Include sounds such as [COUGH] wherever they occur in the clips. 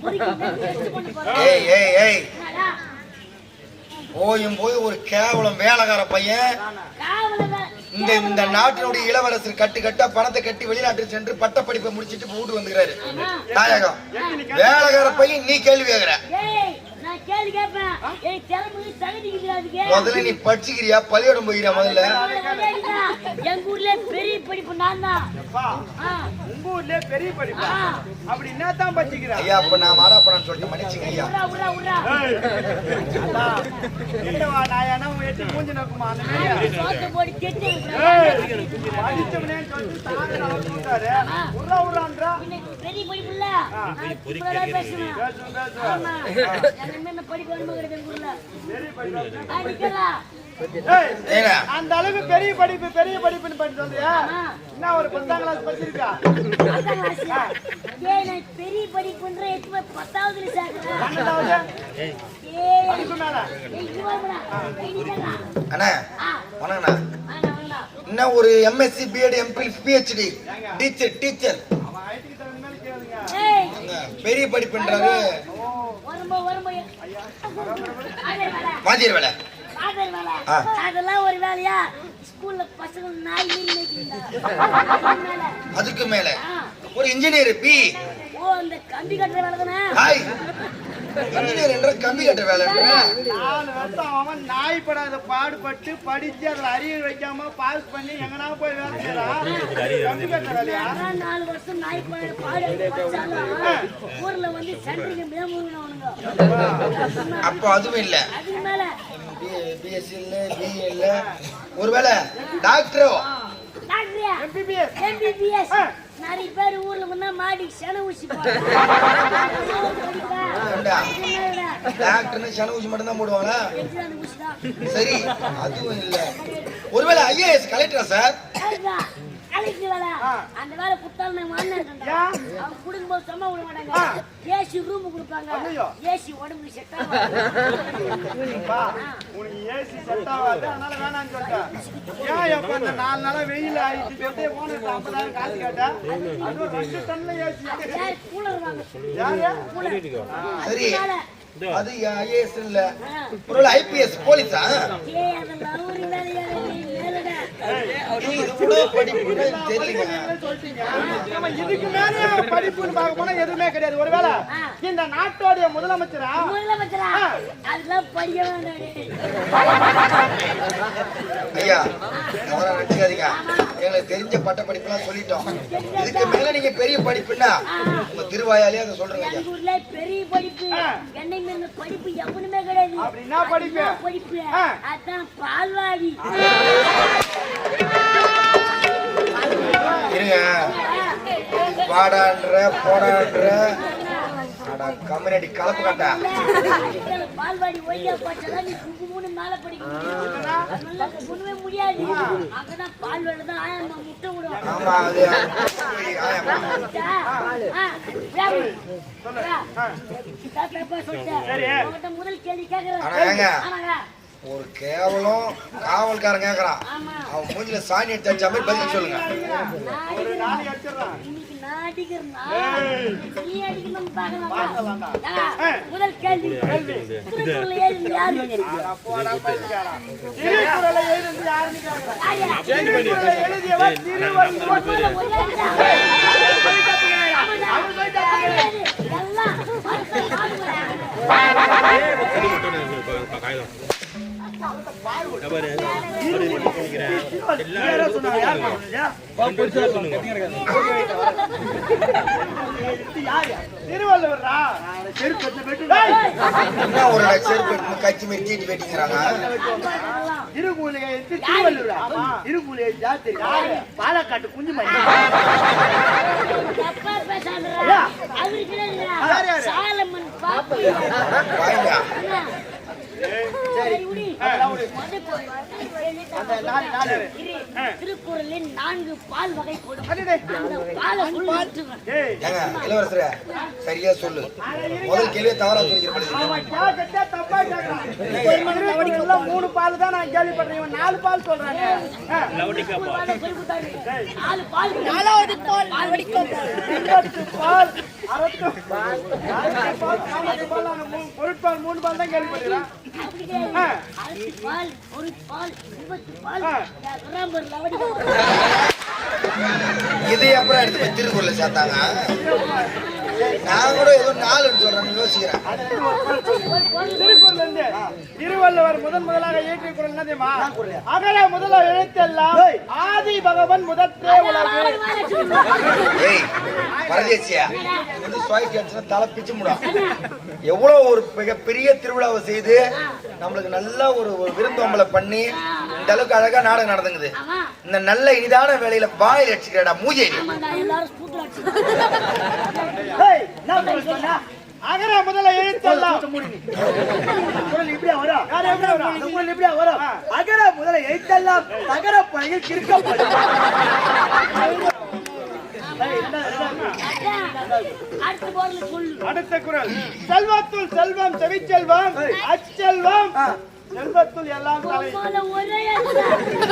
படி பொறுக்கி டெஸ்ட் பண்ண போறேன். ஏய் ஏய் ஏய்? போயும் போய் ஒரு கேவலம் வேலைக்கார பையன். இந்த இந்த நாட்டினுடைய இளவரசர் கட்டு கட்டா பணத்தை கட்டி வெளிநாட்டுக்கு சென்று பட்ட படிப்பை முடிச்சிட்டு வீட்டு வந்துக்கிறாரு. தாயகம் வேலைக்கார பையன் நீ கேள்வி கேக்குற. நான் கேள்வி கேட்பேன். எனக்கு தகுதி முதல்ல நீ படிச்சுக்கிறியா? பள்ளியோடம் போய்கிறியா முதல்ல? எங்க ஊர்ல பெரிய படிப்பு நான் தான். உங்க ஊர்லயே பெரிய படிப்பா? அப்படி என்னத்தான் படிச்சுக்கிற? ஐயா அப்ப நான் மாடா பண்ணு சொல்லிட்டு மன்னிச்சுங்க ஐயா உர்ரா, உர்ரா, உர்ரா. ஏய், அதான், என்னவா, நான் என்ன உன் எட்டி மூஞ்சி நோக்குமா, அந்த மாதிரி? ஆடி சோத்தை போட்டு கெட்டி ஏய், படிச்சவனேன்னு சொல்லிட்டு தாங்க அவர் பெரிய படிப்பு இல்ல நான் இப்படிதான் பேசுவேன் பேசு, பேசு. ஆமா. எனக்கு என்ன படிப்பு வருமா கிடையாது எங்க ஊர்ல பெரிய படிப்பு. ஆ, நிக்கலா. ஏய், ஏங்க. அந்த அளவுக்கு பெரிய படிப்பு பெரிய படிப்புன்னு சொல்றியா? ஆமா. என்ன ஒரு பத்தாம் கிளாஸ் படிச்சிருக்கா? பெரிய படிப்புன்ற நிக்கலா. அண்ணா வணக்கண்ணா. இன்னும் ஒரு MSc BEd MPhil PhD teacher teacher அவன் ஐடிக்கு தகுந்த மாதிரி கேளுங்க ஏய், பெரிய வேலை, வாத்தியர் வேலை. அதெல்லாம் ஒரு வேலையா ஸ்கூல்ல பசங்க நாய். அதுக்கு மேல. ஒரு இன்ஜினியர் பி ஓ அந்த கம்பி கட்டுற வேலை தானே இன்ஜினியர் என்ற கம்பி கட்டுற வேலை நாலு வருஷம் அவன் நாய் படாத பாடுபட்டு படிச்சு அதுல அறிவு வைக்காம பாஸ் பண்ணி எங்கனா போய் வேலை செய்யறான் கம்பி வேலையா? நாலு வருஷம் நாய் பாடு பாடு படிச்சாலும் ஊர்ல வந்து சென்ட்ரிங்க மேமுங்கவனுங்க அப்போ அதுவும் இல்ல. அதுக்கு மேல. பிஎஸ்சி இல்ல பிஏ இல்ல. ஒருவேளை டாக்டரோ. எம்பிபிஎஸ் நிறைய பேர் ஊர்ல முன்னா மாடி சென ஊசி [LAUGHS] ஏண்டா? டாக்டர்னு சன ஊசி மட்டும் தான் போடுவாங்களா ஊசிதான் சரி அதுவும் இல்ல. ஒருவேளை ஐஏஎஸ் கலெக்டரா சார் கலைக்கு வேலை அந்த வேலை கொடுத்தாலும் நான் வாங்கினேன் அவங்க கொடுக்கும்போது சும்மா விட மாட்டாங்க. ஏசி ரூம் கொடுப்பாங்க. ஐயோ. ஏசி உடம்புக்கு செட் உனக்கு ஏசி செட் ஆகாது அதனால வேணாம்னு சொல்லிட்டேன். ஏன் எப்ப இந்த நாலு நாளா வெயில் ஆயிடுச்சு வெளியே போனது ஐம்பதாயிரம் காசு கேட்டா? அதுவும் ரெண்டு டன்ல ஏசி யார் கூலர் வாங்க. யாரு? கூலர் சரி. அது ஐஏஎஸ் இல்ல. ஐபிஎஸ் போலீஸா? இதுக்கு மேல படிப்புன்னு பார்க்க போனா எதுவுமே கிடையாது. ஒருவேளை இந்த நாட்டோடைய முதலமைச்சரா? முதலமைச்சரா? அதெல்லாம் படிக்க வேண்டாம். ஐயா எங்களுக்கு தெரிஞ்ச பட்ட படிப்புலாம் சொல்லிட்டோம். இதுக்கு மேல நீங்க பெரிய படிப்புன்னா உங்க திருவாயாலே அதை சொல்றேங்க ஐயா. எங்க ஊர்ல பெரிய படிப்பு. என்னை மீறின படிப்பு எவனுமே கிடையாது. அப்படின்னா படிப்பு? அதுதான் படிப்பு. ஆ. அதான் பால்வாடி. இருங்க. வாடான்ற போடான்ற அட கலப்பு கட்டா பால்வாடி ஒய்யா பார்த்தா நீ குங்குமம்னு மேல படிக்க முடியும் ஒண்ணுமே முடியாது அங்கதான் பால்வாடி தான் ஆயா ஆயாம்மா முட்டை விடும் ஆமா அது முதல் கேள்வி கேக்குறேன் ஒரு கேவலம் காவல்காரன் கேக்குறான் அவன் மூஞ்சில சாணி எடுத்து வச்சா மாதிரி பதில் சொல்லுங்க அடிக்கிறேன். நீ அடிக்கணும்னு பார்க்கலாமா? முதல் கேள்வி திருக்குறள்ல எழுதினது யாரு? திருக்குறளை எழுதினது யாருன்னு? திருக்குறளை எழுதியவர் திருவள்ளுவர். எல்லாம் கட்சி மாரி தீட்டி வெட்டிக்கிறாங்க. பாலக்காட்டு குஞ்சு மணி. அவருக்கு? சாலமன் பாப்பி. திருக்குறளின் நான்கு பால் வகைப்படும் சரியா சொல்லு முதல் கேள்வியே தவறா மூணு பால் தான் நான் கேள்விப்பட்டேன் நாலு பால் சொல்றாங்க நாலு பால் நாலாவது பால் பால் பால் பொருட்பால் மூணு பால் தான் கேள்விப்படுறேன் பால் ஒரு பால் இருபத்து பால் ஆ. கிராம்பர் லவடிக்க இதை அப்புறம் எடுத்து போய் திருக்குறள்ல சேர்த்தாங்க நான் கூட ஏதோ நாலுன்னு சொல்றேன் யோசிக்கிறேன். இருந்து திருவள்ளுவர் முதன் முதலாக இயற்றிய குரல் என்ன தெரியுமா? அகல முதல எழுத்தெல்லாம் ஆதி பகவன் முதற்றே உலகு. ஏய் பரதேசியா வந்து சுவாய்க்கு அடிச்சுனா தலை பிச்சு முடும் எவ்வளவு ஒரு மிகப்பெரிய திருவிழாவை செய்து நம்மளுக்கு நல்ல ஒரு விருந்தோம்பலை பண்ணி இந்த அளவுக்கு அழகா நாடகம் நடந்துங்குது. ஆமா. இந்த நல்ல இனிதான வேலையில வாயில் அடிச்சுக்கிறடா மூஜை அகர முதல எழுத்தெல்லாம் குரல் இப்படியா வரும்? வரும் அந்த குரல் இப்படியா வரும்? அகர முதல எழுத்தெல்லாம் தகர பழையில் கிறுக்கப்படும். அடுத்த குரல். செல்வத்துள் செல்வம் செவிச்செல்வம் அச்செல்வம். செல்வத்துள் எல்லாம் தலை. போல ஒரே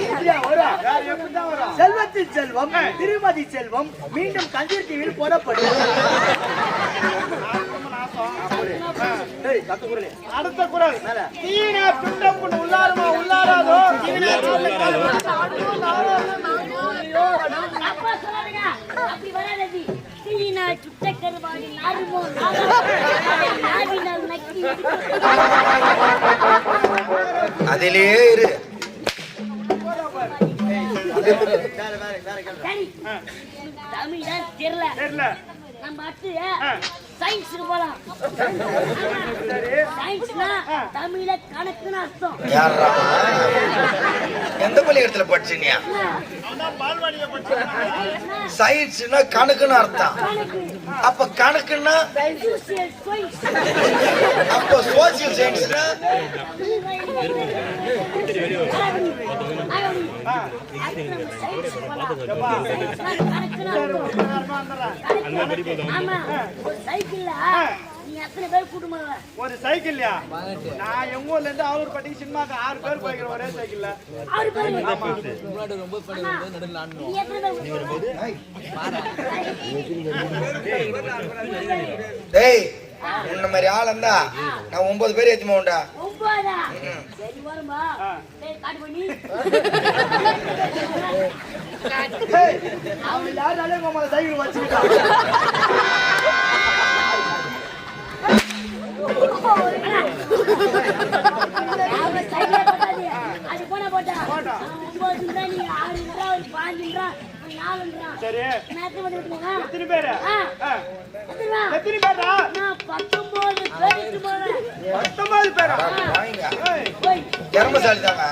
இப்படியா வரும்? யார் எப்படி தான் வரும்? செல்வத்தின் செல்வம் திருமதி செல்வம் மீண்டும் கதிர் டிவியில் போடப்படும். அடுத்த குரல் தீன கொண்டு உள்ளாருமா உள்ளாராதோ தீன அப்படி வராதது கிளினா சுட்ட கருவாடி நாடுமோ நாடினால் நக்கி அதிலே இரு. சரி. தமிழ் தான் தெரியல. தெரியல. நம்ம அடுத்து சயின்ஸுக்கு போலாம். சயின்ஸ்னா தமிழ கணக்குன்னு அர்த்தம். எந்த பள்ளிக்கூடத்துல படிச்சீங்க? சயின்ஸ்னா கணக்குன்னு அர்த்தம். அப்ப கணக்குன்னா அப்ப சோசியல் சயின்ஸ்னா ஒரு சைக்கிள்யா? நான் எங்க ஊர்ல இருந்து ஆவூர் பட்டிக்கு சினிமாக்கு ஆறு பேர் போய்க்கிறோம் ஒரே சைக்கிள்ல. டேய் உன்ன மாதிரி ஆள் இருந்தா? நான் ஒன்பது பேர் ஏத்தி போண்டா [LAUGHS] அவன் மேல சைக்கிள் வச்சுக்கிட்டான்? சரி. நான் எத்தனை பேரு. எத்தனை? எத்தனை பேரா? நான் பத்தொன்பது. பத்தொன்பது பேரா? திறமசாலி தாங்க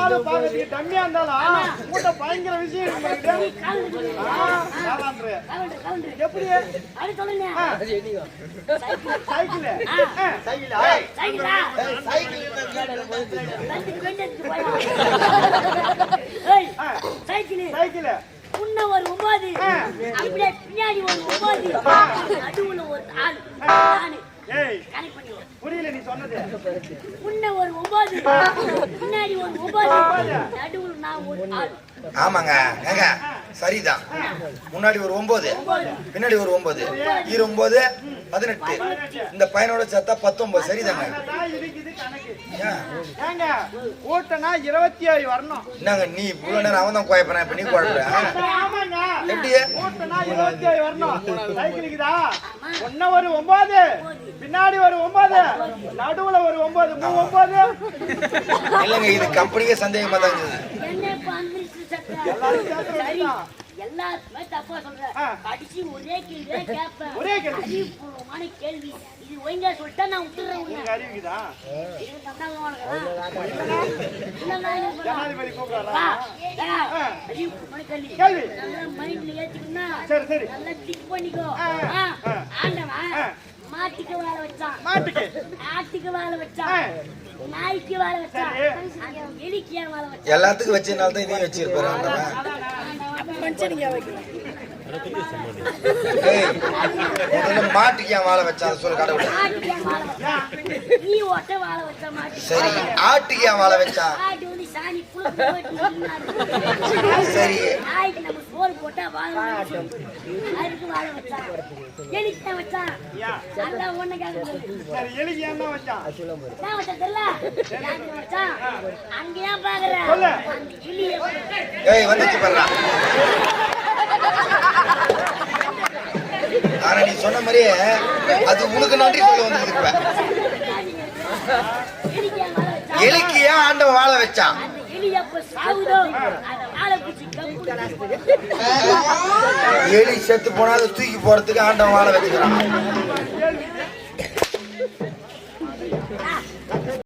ஆளு பாக்கிறதுக்கு டம்மியா இருந்தாலும் மூட்டை பயங்கர விஷயம். எப்படி. சைக்கிள். சைக்கிளா? சைக்கிளா? சைக்கிள்? வந்து பெண் எடுத்துட்டு போயா. ஏய், சைக்கிளு. சைக்கிள். முன்ன ஒரு ஒன்பது அப்படியே பின்னாடி ஒரு ஒன்பது நடுவுல ஒரு ஆள். நானு புரியல நீ சொன்னது. முன்ன ஒரு ஒன்பது பின்னாடி ஒரு ஒன்பது நடுவுல நான் ஒரு ஆள். ஆமாங்க ஏங்க. சரிதான். முன்னாடி ஒரு ஒன்பது பின்னாடி ஒரு ஒன்பது இரு ஒன்பது பதினெட்டு. இந்த பையனோட சேர்த்தா பத்தொன்பது சரிதாங்க இருபத்தி ஏழு வரணும். என்னங்க நீ இவ்வளவு நேரம் அவன் தான் குழப்பறேன் இப்ப நீ குழப்பற? இருபத்தி ஏழு வரணும். ஒரு ஒன்பது பின்னாடி ஒரு ஒன்பது நடுவுல ஒரு ஒன்பது மூணு ஒன்பது இல்லைங்க இது கம்பெனிக்கே சந்தேகமா தான் இருக்குது. எல்லாருமே தப்பா சொல்றேன். கடைசி ஒரே கேள்வி [LAUGHS] கேட்பேன். ஒரே கேள்வி. அறிவுபூர்வமான கேள்வி. இது ஒழுங்கா சொல்லிட்டா நான் விட்டுறேன். உனக்கு அறிவிக்குதா இது. அறிவுபூர்வமான கேள்வி. கேள்வி. நல்லா மைண்ட்ல ஏத்திக்கணும்னா, சரி சரி. நல்லா திக் பண்ணிக்கோ. ஆ, ஆ, ஆ. ஆண்டவன் ஆ. மாட்டுக்கு வாழ வச்சான். மாட்டுக்கு. ஆட்டுக்கு வாழ வச்சான். நாய்க்கு வாழ வச்சான். அந்த எலிக்கு ஏன் வாழ வச்சான்? எல்லாத்துக்கும் வச்சனால தான் இதையும் வச்சிருப்பாரு ஆண்டவன். மாட்டுக்கு ஏன் வாழை வச்சான் சொல்லு கடவுள் வச்ச சரி ஆட்டுக்கு ஏன் வாழை வச்சான் சரி நம்ம சோறு போட்டா அதுக்கு வாழ வச்சான் எலிக்கு வச்சான் சரி எலிக்கு வச்சான் நான் வச்சா தெரியல வச்சான் அங்க ஏன் பாக்குற அந்த ஏய் வந்துச்சு பாருடா. ஆனா நீ சொன்ன மாதிரியே அது உனக்கு நன்றி சொல்ல வந்தது இப்ப. எலிக்கு ஏன் வாழ வச்சான் ஆண்டவன் வச்சான்? எலி எப்ப எலி செத்து போனா தூக்கி போறதுக்கு ஆண்டவன் வாழ வச்சுக்கிறான்.